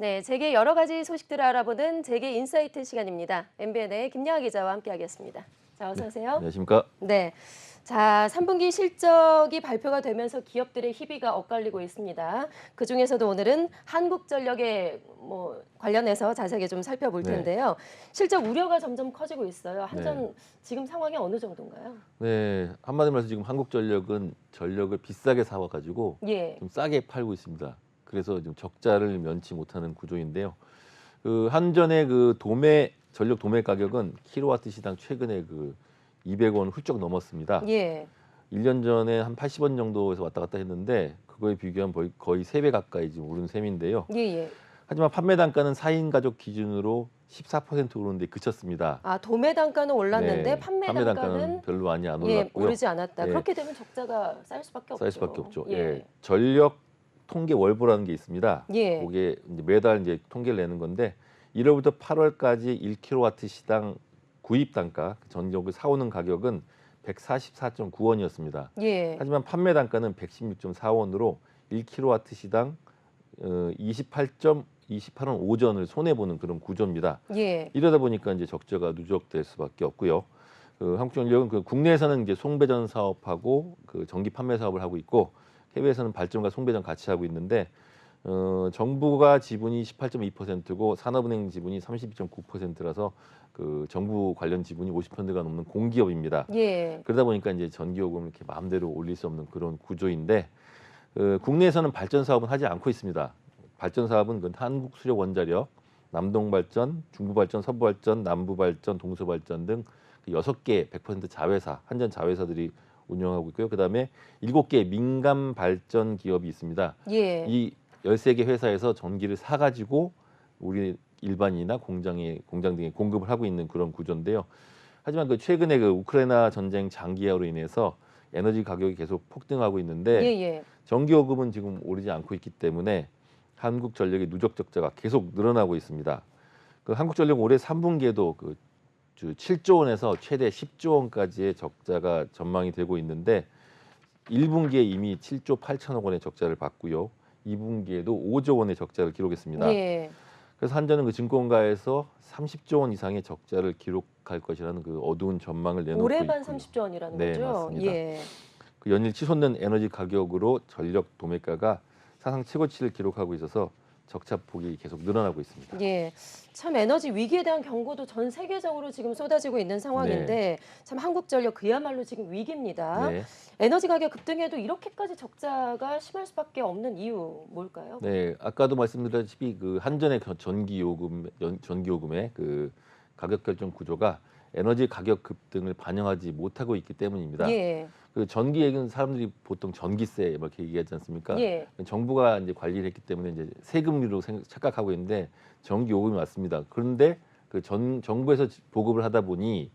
네, 재계 여러 가지 소식들을 알아보는 재계 인사이트 시간입니다. MBN의 김양아 기자와 함께하겠습니다. 자, 어서 오세요. 안녕하십니까? 네. 자, 3분기 실적이 발표가 되면서 기업들의 희비가 엇갈리고 있습니다. 그 중에서도 오늘은 한국전력에 뭐 관련해서 자세하게 좀 살펴볼 네. 텐데요. 실적 우려가 점점 커지고 있어요. 한전 네. 지금 상황이 어느 정도인가요? 네, 한마디로 해서 지금 한국전력은 전력을 비싸게 사와가지고 예. 좀 싸게 팔고 있습니다. 그래서 지금 적자를 면치 못하는 구조인데요. 그 한전의 그 도매 전력 도매 가격은 킬로와트 시당 최근에 그 200원 훌쩍 넘었습니다. 예. 1년 전에 한 80원 정도에서 왔다 갔다 했는데 그거에 비교하면 거의, 거의 3배 가까이 지금 오른 셈인데요. 예, 예. 하지만 판매 단가는 4인 가족 기준으로 14% 오르는데 그쳤습니다. 아, 도매 단가는 올랐는데 네, 판매, 판매 단가는, 단가는 별로 많이 안 예, 올랐고요. 오르지 않았다. 예. 그렇게 되면 적자가 쌓일 수밖에 없죠. 쌓일 수밖에 없죠. 예. 예. 전력 통계 월보라는 게 있습니다. 예. 그게 이제 매달 이제 통계를 내는 건데 1월부터 8월까지 1kW 시당 구입 단가 전력을 사오는 가격은 144.9원이었습니다. 예. 하지만 판매 단가는 116.4원으로 1kW 시당 어, 28.28원 5전을 손해 보는 그런 구조입니다. 예. 이러다 보니까 이제 적자가 누적될 수밖에 없고요. 그 한국전력은 그 국내에서는 이제 송배전 사업하고 그 전기 판매 사업을 하고 있고 해외에서는 발전과 송배전 같이 하고 있는데 어, 정부가 지분이 18.2%고 산업은행 지분이 32.9%라서 그 정부 관련 지분이 50%가 넘는 공기업입니다. 예. 그러다 보니까 이제 전기요금을 이렇게 마음대로 올릴 수 없는 그런 구조인데 그 국내에서는 발전 사업은 하지 않고 있습니다. 발전 사업은 그 한국 수력 원자력, 남동 발전, 중부 발전, 서부 발전, 남부 발전, 동서 발전 등그 여섯 개 100% 자회사, 한전 자회사들이 운영하고 있고요. 그다음에 일곱 개 민간 발전 기업이 있습니다. 예. 이 13개 회사에서 전기를 사 가지고 우리 일반인이나 공장에 공장 등에 공급을 하고 있는 그런 구조인데요. 하지만 그 최근에 그 우크라이나 전쟁 장기화로 인해서 에너지 가격이 계속 폭등하고 있는데 예, 예. 전기요금은 지금 오르지 않고 있기 때문에 한국전력의 누적 적자가 계속 늘어나고 있습니다. 그 한국전력 올해 3분기에도 그 7조 원에서 최대 10조 원까지의 적자가 전망이 되고 있는데 1분기에 이미 7조 8천억 원의 적자를 봤고요. 2분기에도 5조 원의 적자를 기록했습니다. 예. 그래서 한전은 그 증권가에서 30조 원 이상의 적자를 기록할 것이라는 그 어두운 전망을 내놓고 올해만 있고요. 30조 원이라는 네, 거죠. 맞습니다. 예. 그 연일 치솟는 에너지 가격으로 전력 도매가가 사상 최고치를 기록하고 있어서 적자 폭이 계속 늘어나고 있습니다. 예. 참 에너지 위기에 대한 경고도 전 세계적으로 지금 쏟아지고 있는 상황인데 참 한국전력 그야말로 지금 위기입니다. 네, 에너지 가격 급등에도 이렇게까지 적자가 심할 수밖에 없는 이유 뭘까요? 네, 아까도 말씀드렸다시피 그 한전의 겨- 전기 요금 연- 전기 요금의 그 가격 결정 구조가 에너지 가격 급등을 반영하지 못하고 있기 때문입니다. 예. 그 전기 얘기는 사람들이 보통 전기세 뭐 이렇게 얘기하지 않습니까? 예. 정부가 이제 관리를 했기 때문에 이제 세금리로 생- 착각하고 있는데 전기 요금이 맞습니다. 그런데 그 전 정부에서 지- 보급을 하다 보니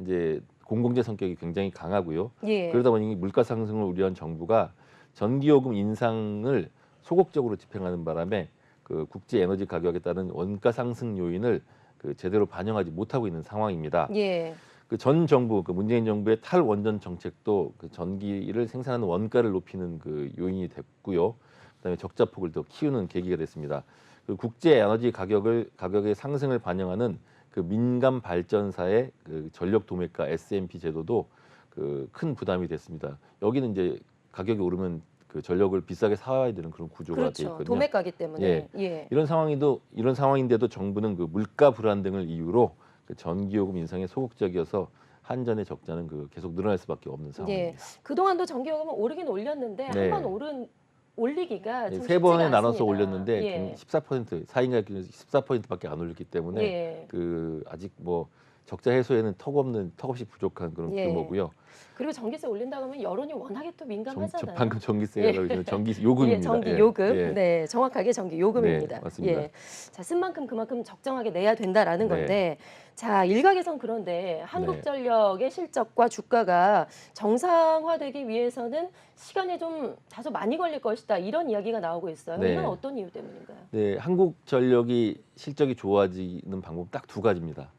이제 공공재 성격이 굉장히 강하고요. 예. 그러다 보니 물가 상승을 우려한 정부가 전기 요금 인상을 소극적으로 집행하는 바람에 그 국제 에너지 가격에 따른 원가 상승 요인을 그 제대로 반영하지 못하고 있는 상황입니다. 예. 그 전 정부, 그 문재인 정부의 탈원전 정책도 그 전기를 생산하는 원가를 높이는 그 요인이 됐고요. 그다음에 적자 폭을 더 키우는 계기가 됐습니다. 그 국제 에너지 가격을 가격의 상승을 반영하는 그 민간 발전사의 그 전력 도매가 S&P 제도도 그 큰 부담이 됐습니다. 여기는 이제 가격이 오르면 그 전력을 비싸게 사와야 되는 그런 구조가 돼 그렇죠. 있거든요. 도매가기 때문에. 예. 예. 이런 상황이도 이런 상황인데도 정부는 그 물가 불안 등을 이유로 그 전기요금 인상에 소극적이어서 한전의 적자는 그 계속 늘어날 수밖에 없는 상황입니다. 그동안도 전기요금은 오르긴 올렸는데 네. 한 번 오른 올리기가 네, 좀세 번에 나눠서. 올렸는데 예. 14% 4인가 기준 14%밖에 안 올렸기 때문에 예. 그 아직 뭐 적자 해소에는 턱없는 턱없이 부족한 그런 예. 규모고요. 그리고 전기세 올린다고 하면 여론이 워낙에 또 정, 민감하잖아요. 저 방금 전기세가 예. 예. 전기 요금입니다. 예, 전기 예. 요금. 예. 네, 정확하게 전기 요금입니다. 네, 맞습니다. 예. 자, 쓴 만큼 그만큼 적정하게 내야 된다라는 네. 건데 자, 일각에선 그런데 한국전력의 실적과 주가가 정상화되기 위해서는 시간이 좀 다소 많이 걸릴 것이다. 이런 이야기가 나오고 있어요. 네. 이건 어떤 이유 때문인가요? 네, 한국전력이 실적이 좋아지는 방법 딱 두 가지입니다.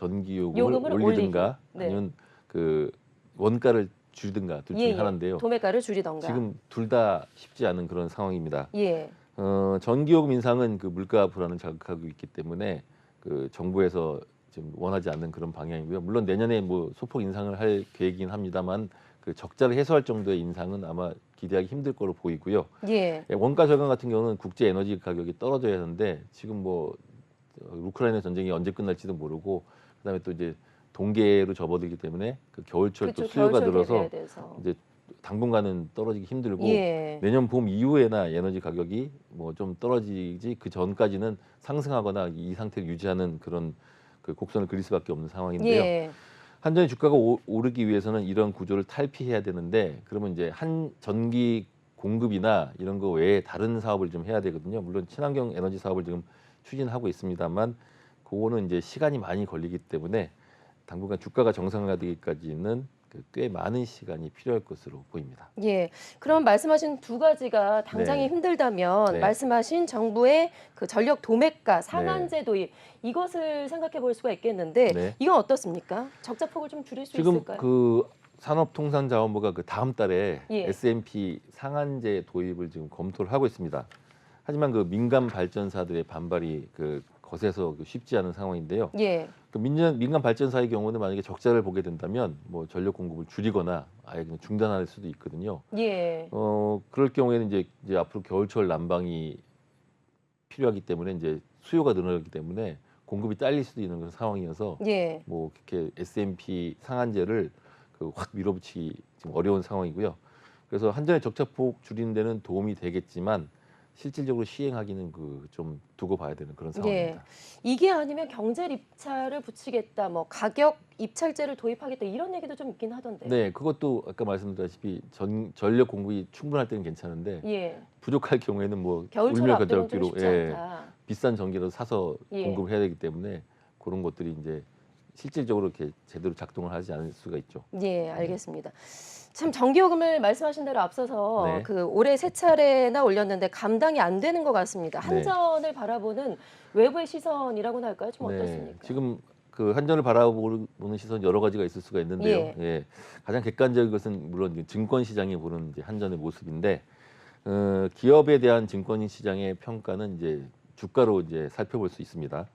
전기요금을 요금을 올리든가. 네. 아니면 그 원가를 줄이든가 둘 중에 예, 예. 하나인데요. 도매가를 줄이던가. 지금 둘 다 쉽지 않은 그런 상황입니다. 예. 어, 전기요금 인상은 그 물가 불안을 자극하고 있기 때문에 그 정부에서 지금 원하지 않는 그런 방향이고요. 물론 내년에 뭐 소폭 인상을 할 계획이긴 합니다만 그 적자를 해소할 정도의 인상은 아마 기대하기 힘들 거로 보이고요. 예. 예, 원가 절감 같은 경우는 국제 에너지 가격이 떨어져야 하는데 지금 뭐 어, 우크라이나 전쟁이 언제 끝날지도 모르고 그다음에 또 이제 동계로 접어들기 때문에 그 겨울철 또 그쵸, 수요가 겨울철 들어서. 이제 당분간은 떨어지기 힘들고 예. 내년 봄 이후에나 에너지 가격이 뭐 좀 떨어지지 그 전까지는 상승하거나 이 상태를 유지하는 그런 그 곡선을 그릴 수밖에 없는 상황인데요. 예. 한전의 주가가 오, 오르기 위해서는 이런 구조를 탈피해야 되는데 그러면 이제 한 전기 공급이나 이런 거 외에 다른 사업을 좀 해야 되거든요. 물론 친환경 에너지 사업을 지금 추진하고 있습니다만 그거는 이제 시간이 많이 걸리기 때문에 당분간 주가가 정상화되기까지는 그꽤 많은 시간이 필요할 것으로 보입니다. 예. 그럼 말씀하신 두 가지가 당장이 네. 힘들다면 네. 말씀하신 정부의 그 전력 도매가 상한제 도입 이것을 생각해 볼 수가 있겠는데 네. 이건 어떻습니까? 적자 폭을 좀 줄일 수 지금 있을까요? 그 산업통상자원부가 그 다음 달에 예. S&P 상한제 도입을 지금 검토를 하고 있습니다. 하지만 그 민간 발전사들의 반발이 그 거세서 그 쉽지 않은 상황인데요. 예. 그 민간 민간 발전사의 경우는 만약에 적자를 보게 된다면 뭐 전력 공급을 줄이거나 아예 그냥 중단할 수도 있거든요. 예. 어 그럴 경우에는 이제 이제 앞으로 겨울철 난방이 필요하기 때문에 이제 수요가 늘어나기 때문에 공급이 딸릴 수도 있는 그런 상황이어서 예. 뭐 그렇게 S&P 상한제를 그 확 밀어붙이기 지금 어려운 상황이고요. 그래서 한전의 적자폭 줄이는 데는 도움이 되겠지만 실질적으로 시행하기는 그 좀 두고 봐야 되는 그런 상황입니다. 이게 아니면 경제 입찰을 붙이겠다, 뭐 가격 입찰제를 도입하겠다 이런 얘기도 좀 있긴 하던데. 네, 그것도 아까 말씀드렸다시피 전 전력 공급이 충분할 때는 괜찮은데 예. 부족할 경우에는 뭐 울며 겨자기로 예. 비싼 전기라도 사서 예. 공급을 해야 되기 때문에 그런 것들이 이제 실질적으로 이렇게 제대로 작동을 하지 않을 수가 있죠. 예, 알겠습니다. 참 전기요금을 말씀하신 대로 앞서서 네. 그 올해 세 차례나 올렸는데 감당이 안 되는 것 같습니다. 네. 한전을 바라보는 외부의 시선이라고나 할까요? 좀 어떻습니까? 네, 지금 그 한전을 바라보는 시선 여러 가지가 있을 수가 있는데요. 예. 예. 가장 객관적인 것은 물론 증권 시장이 보는 한전의 모습인데 어, 기업에 대한 증권 시장의 평가는 이제 주가로 이제 살펴볼 수 있습니다.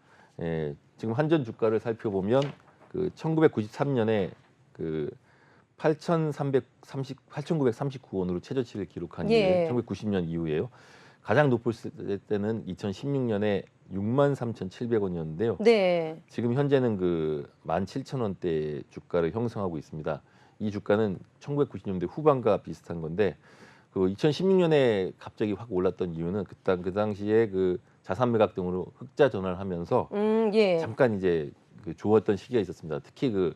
예, 지금 한전 주가를 살펴보면 그 1993년에 그 8,330 8,939원으로 최저치를 기록한 예. 게 1990년 이후에요. 가장 높을 때는 2016년에 63,700원이었는데요. 네. 지금 현재는 그 17,000원대 주가를 형성하고 있습니다. 이 주가는 1990년대 후반과 비슷한 건데 그 2016년에 갑자기 확 올랐던 이유는 그당 그 당시에 그 자산 매각 등으로 흑자 전환을 하면서 음, 예. 잠깐 이제 그 좋았던 시기가 있었습니다. 특히 그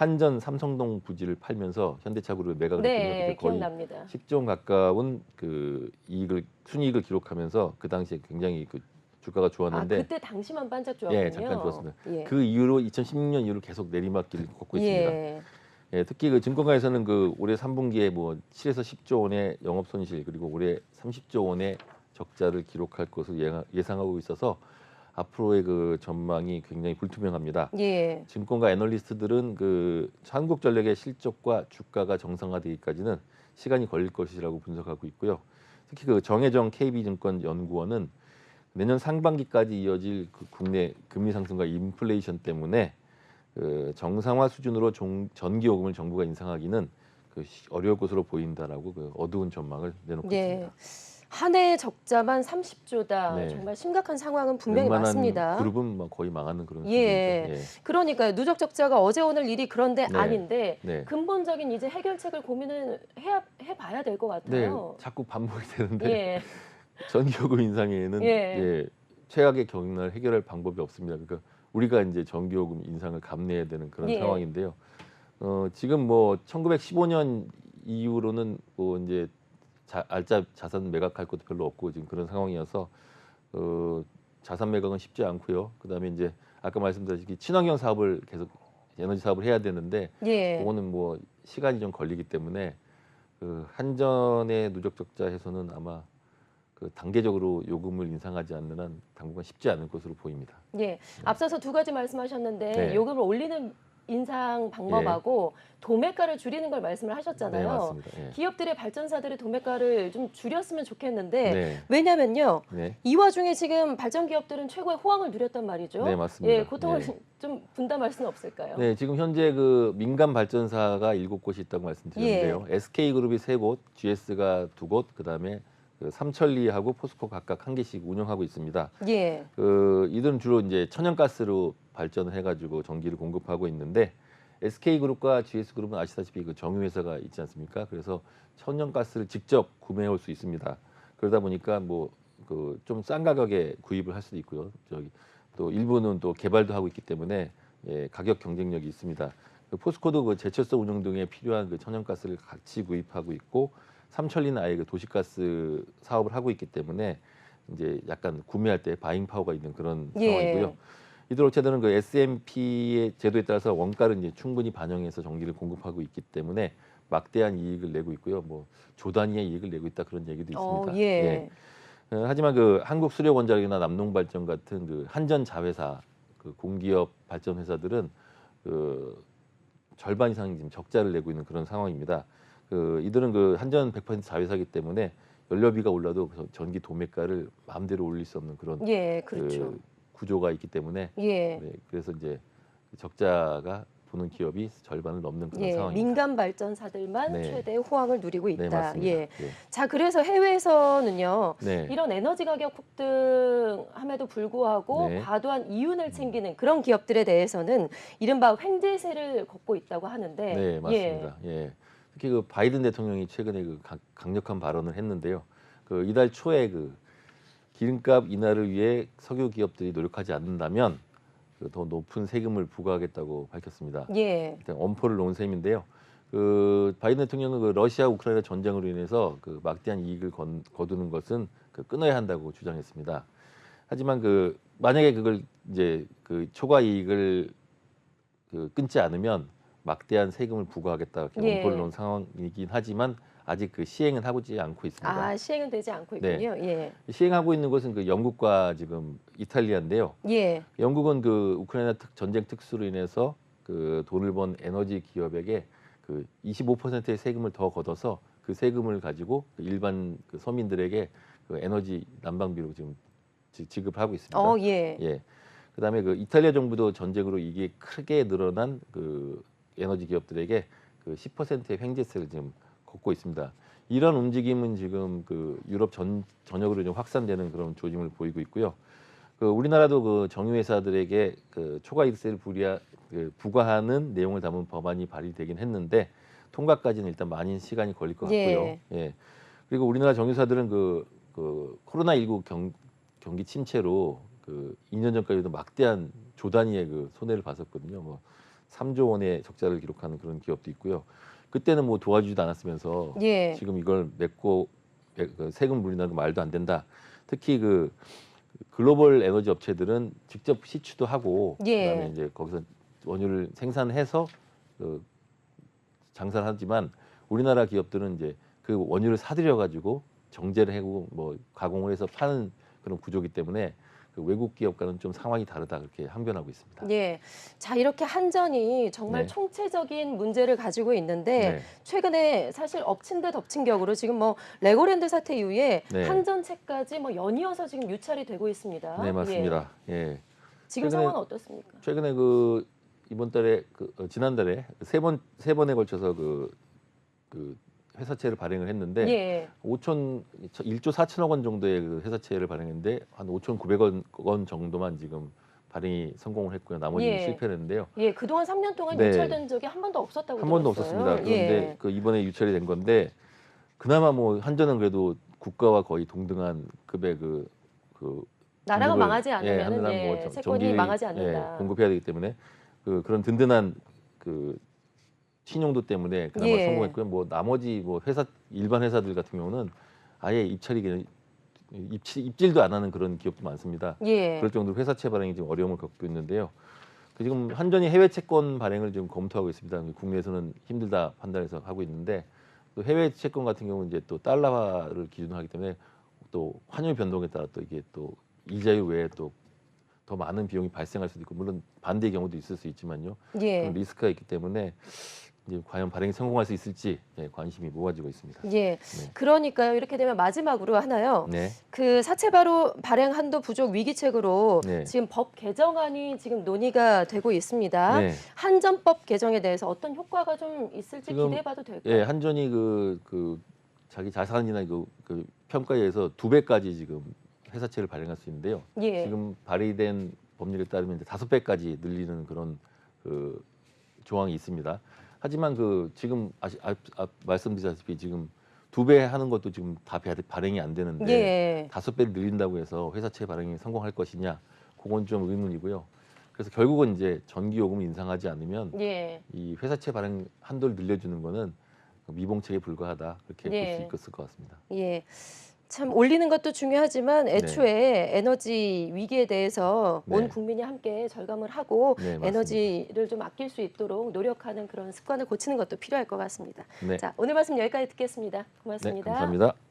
한전 삼성동 부지를 팔면서 현대차그룹에 매각을 했거든요. 네, 그때 거의 기억납니다. 10조 원 가까운 그 이익을 순이익을 기록하면서 그 당시에 굉장히 그 주가가 아, 좋았는데 그때 당시만 반짝 좋았군요. 예, 잠깐 좋았습니다. 예. 그 이후로 2016년 이후로 계속 내리막길을 걷고 있습니다. 예. 예, 특히 그 증권가에서는 그 올해 3분기에 뭐 7에서 10조 원의 영업 손실 그리고 올해 30조 원의 적자를 기록할 것으로 예상- 예상하고 있어서 앞으로의 그 전망이 굉장히 불투명합니다. 예. 증권가 애널리스트들은 그 한국전력의 실적과 주가가 정상화되기까지는 시간이 걸릴 것이라고 분석하고 있고요. 특히 그 정혜정 KB증권 연구원은 내년 상반기까지 이어질 그 국내 금리 상승과 인플레이션 때문에 그 정상화 수준으로 종- 전기요금을 정부가 인상하기는 그 시- 어려울 것으로 보인다라고 그 어두운 전망을 내놓고 예. 있습니다. 한해 적자만 30조다. 네. 정말 심각한 상황은 분명히 웬만한 맞습니다. 그룹은 뭐 거의 망하는 그런 예. 수준이죠. 그러니까요. 누적 적자가 어제 오늘 일이 그런데 네. 아닌데 네. 근본적인 이제 해결책을 고민을 해야 해봐야 될것 네, 같아요. 자꾸 반복이 되는데 예. 전기요금 인상에는 예. 예, 최악의 경락을 해결할 방법이 없습니다. 그러니까 우리가 이제 전기요금 인상을 감내해야 되는 그런 예. 상황인데요. 어, 지금 뭐 1915년 이후로는 뭐 이제 자, 알짜 자산 매각할 것도 별로 없고 지금 그런 상황이어서 어, 자산 매각은 쉽지 않고요. 그다음에 이제 아까 말씀드렸듯이 친환경 사업을 계속 에너지 사업을 해야 되는데 예. 그거는 뭐 시간이 좀 걸리기 때문에 그 한전의 누적 적자 해소는 아마 그 단계적으로 요금을 인상하지 않는 한 당분간 쉽지 않을 것으로 보입니다. 예. 앞서서 두 가지 말씀하셨는데 네. 요금을 올리는 인상 방법하고 도매가를 줄이는 걸 말씀을 네, 하셨잖아요. 맞습니다. 예. 기업들의 발전사들의 도매가를 좀 줄였으면 좋겠는데 네. 왜냐면요. 네. 이 와중에 지금 발전 기업들은 최고의 호황을 누렸단 말이죠. 네, 맞습니다. 예, 고통을 예. 좀 분담할 수는 없을까요? 네, 지금 현재 그 민간 발전사가 일곱 곳이 있다고 말씀드렸는데요. 예. SK 그룹이 세 곳, GS가 두 곳, 그다음에 그 삼천리하고 포스코 각각 한 개씩 운영하고 있습니다. 예. 그 이들은 주로 이제 천연가스로 발전을 해가지고 전기를 공급하고 있는데 SK 그룹과 GS 그룹은 아시다시피 그 정유 회사가 있지 않습니까? 그래서 천연가스를 직접 구매해 올 수 있습니다. 그러다 보니까 뭐 그 좀 싼 가격에 구입을 할 수도 있고요. 저기 또 일부는 또 개발도 하고 있기 때문에 예, 가격 경쟁력이 있습니다. 그 포스코도 그 제철소 운영 등에 필요한 그 천연가스를 같이 구입하고 있고 삼천리는 아예 그 도시가스 사업을 하고 있기 때문에 이제 약간 구매할 때 바잉 파워가 있는 그런 예. 상황이고요. 이들 업체들은 그 S&P의 제도에 따라서 원가를 이제 충분히 반영해서 전기를 공급하고 있기 때문에 막대한 이익을 내고 있고요. 뭐 조단위의 이익을 내고 있다 그런 얘기도 있습니다. 어, 예. 어, 하지만 그 한국 수력 원자력이나 남농 발전 같은 그 한전 자회사 그 공기업 발전 회사들은 그 절반 이상 지금 적자를 내고 있는 그런 상황입니다. 그 이들은 그 한전 100% 자회사이기 때문에 연료비가 올라도 그 전기 도매가를 마음대로 올릴 수 없는 그런 예, 그렇죠. 그 구조가 있기 때문에 예. 네, 그래서 이제 적자가 보는 기업이 절반을 넘는 그런 예, 상황입니다. 민간 발전사들만 네. 최대 호황을 누리고 있다. 네. 예. 예. 자, 그래서 해외에서는요. 네. 이런 에너지 가격 폭등함에도 불구하고 네. 과도한 이윤을 챙기는 그런 기업들에 대해서는 이른바 횡재세를 걷고 있다고 하는데 네, 예. 맞습니다. 예. 특히 그 바이든 대통령이 최근에 그 강- 강력한 발언을 했는데요. 그 이달 초에 그 기름값 인하를 위해 석유 기업들이 노력하지 않는다면 그 더 높은 세금을 부과하겠다고 밝혔습니다. 예. 일단 엄포를 놓은 셈인데요. 그 바이든 대통령은 그 러시아 우크라이나 전쟁으로 인해서 그 막대한 이익을 건, 거두는 것은 그 끊어야 한다고 주장했습니다. 하지만 그 만약에 그걸 이제 그 초과 이익을 그 끊지 않으면 막대한 세금을 부과하겠다 이렇게 예. 엄포를 놓은 상황이긴 하지만 아직 그 시행은 하고지 않고 있습니다. 아, 시행은 되지 않고 네. 있군요. 예. 시행하고 있는 것은 그 영국과 지금 이탈리아인데요. 예. 영국은 그 우크라이나 특, 전쟁 특수로 인해서 그 돈을 번 에너지 기업에게 그 25%의 세금을 더 걷어서 그 세금을 가지고 그 일반 그 서민들에게 그 에너지 난방비로 지금 지- 지급을 하고 있습니다. 어, 예. 예. 그다음에 그 이탈리아 정부도 전쟁으로 이게 크게 늘어난 그 에너지 기업들에게 그 10%의 횡재세를 지금 걷고 있습니다. 이런 움직임은 지금 그 유럽 전 전역으로 좀 확산되는 그런 조짐을 보이고 있고요. 그 우리나라도 그 정유회사들에게 그 초과이익세를 부리하, 그 부과하는 내용을 담은 법안이 발의되긴 했는데 통과까지는 일단 많이 시간이 걸릴 것 같고요. 예. 예. 그리고 우리나라 정유사들은 그, 그 코로나19 경, 경기 침체로 그 2년 전까지도 막대한 조 단위의 그 손해를 봤었거든요. 뭐 3조 원의 적자를 기록하는 그런 기업도 있고요. 그때는 뭐 도와주지도 않았으면서 예. 지금 이걸 맺고 매- 그 세금 물린다는 거 말도 안 된다. 특히 그 글로벌 에너지 업체들은 직접 시추도 하고 예. 그다음에 이제 거기서 원유를 생산해서 그 장사를 하지만 우리나라 기업들은 이제 그 원유를 사들여 가지고 정제를 하고 뭐 가공을 해서 파는 그런 구조기 때문에 그 외국 기업과는 좀 상황이 다르다 그렇게 항변하고 있습니다. 예. 자, 이렇게 한전이 정말 네. 총체적인 문제를 가지고 있는데 네. 최근에 사실 엎친 데 덮친 격으로 지금 뭐 레고랜드 사태 이후에 네. 한전채까지 뭐 연이어서 지금 유찰이 되고 있습니다. 네 예. 맞습니다. 예. 지금 최근에- 상황은 어떻습니까? 최근에 그 이번 달에 그 어, 지난달에 세 번 세 번에 걸쳐서 그, 그 회사채를 발행을 했는데 예. 5천 1조 4천억 원 정도의 그 회사채를 발행했는데 한 5,900원 원 정도만 지금 발행이 성공을 했고요. 나머지는 예. 실패를 했는데요. 예, 그동안 3년 동안 네. 유찰된 적이 한 번도 없었다고 한 번도 들었어요. 없었습니다. 그런데 예. 그 이번에 유찰이 된 건데 그나마 뭐 한전은 그래도 국가와 거의 동등한 급의 그, 그 나라가 공급을, 망하지 예, 않으면 예, 뭐 정- 채권이 전기, 망하지 않는다. 예, 공급해야 되기 때문에 그 그런 든든한 그 신용도 때문에 그나마 예. 성공했고요. 뭐 나머지 뭐 회사 일반 회사들 같은 경우는 아예 입찰이 그냥 입치, 입질도 안 하는 그런 기업도 많습니다. 예. 그럴 정도로 회사채 발행이 지금 어려움을 겪고 있는데요. 그 지금 한전이 해외 채권 발행을 지금 검토하고 있습니다. 국내에서는 힘들다 판단해서 하고 있는데 또 해외 채권 같은 경우는 이제 또 달러화를 기준으로 하기 때문에 또 환율 변동에 따라 또 이게 또 이자율 외에 또 더 많은 비용이 발생할 수도 있고 물론 반대의 경우도 있을 수 있지만요. 예. 그런 리스크가 있기 때문에 이제 과연 발행이 성공할 수 있을지 예, 관심이 모아지고 있습니다. 예. 네. 그러니까요. 이렇게 되면 마지막으로 하나요. 네. 그 사채 바로 발행 한도 부족 위기책으로 네. 지금 법 개정안이 지금 논의가 되고 있습니다. 네. 한전법 개정에 대해서 어떤 효과가 좀 있을지 지금, 기대해봐도 될까요? 예, 한전이 그, 그 자기 자산이나 그, 그 평가에 의해서 두 배까지 지금 회사채를 발행할 수 있는데요. 예. 지금 발의된 법률에 따르면 다섯 배까지 늘리는 그런 그 조항이 있습니다. 하지만 그 지금 아시, 앞, 앞 말씀드렸다시피 지금 두 배 하는 것도 지금 다 발- 발행이 안 되는데 예. 다섯 배를 늘린다고 해서 회사채 발행이 성공할 것이냐 그건 좀 의문이고요. 그래서 결국은 이제 전기 요금을 인상하지 않으면 예. 이 회사채 발행 한도를 늘려주는 거는 미봉책에 불과하다 그렇게 예. 볼수 있을 것 같습니다. 예. 참 올리는 것도 중요하지만 애초에 에너지 위기에 대해서 온 네. 국민이 함께 절감을 하고 네, 맞습니다. 에너지를 좀 아낄 수 있도록 노력하는 그런 습관을 고치는 것도 필요할 것 같습니다. 네, 자, 오늘 말씀 여기까지 듣겠습니다. 네 고맙습니다. 감사합니다.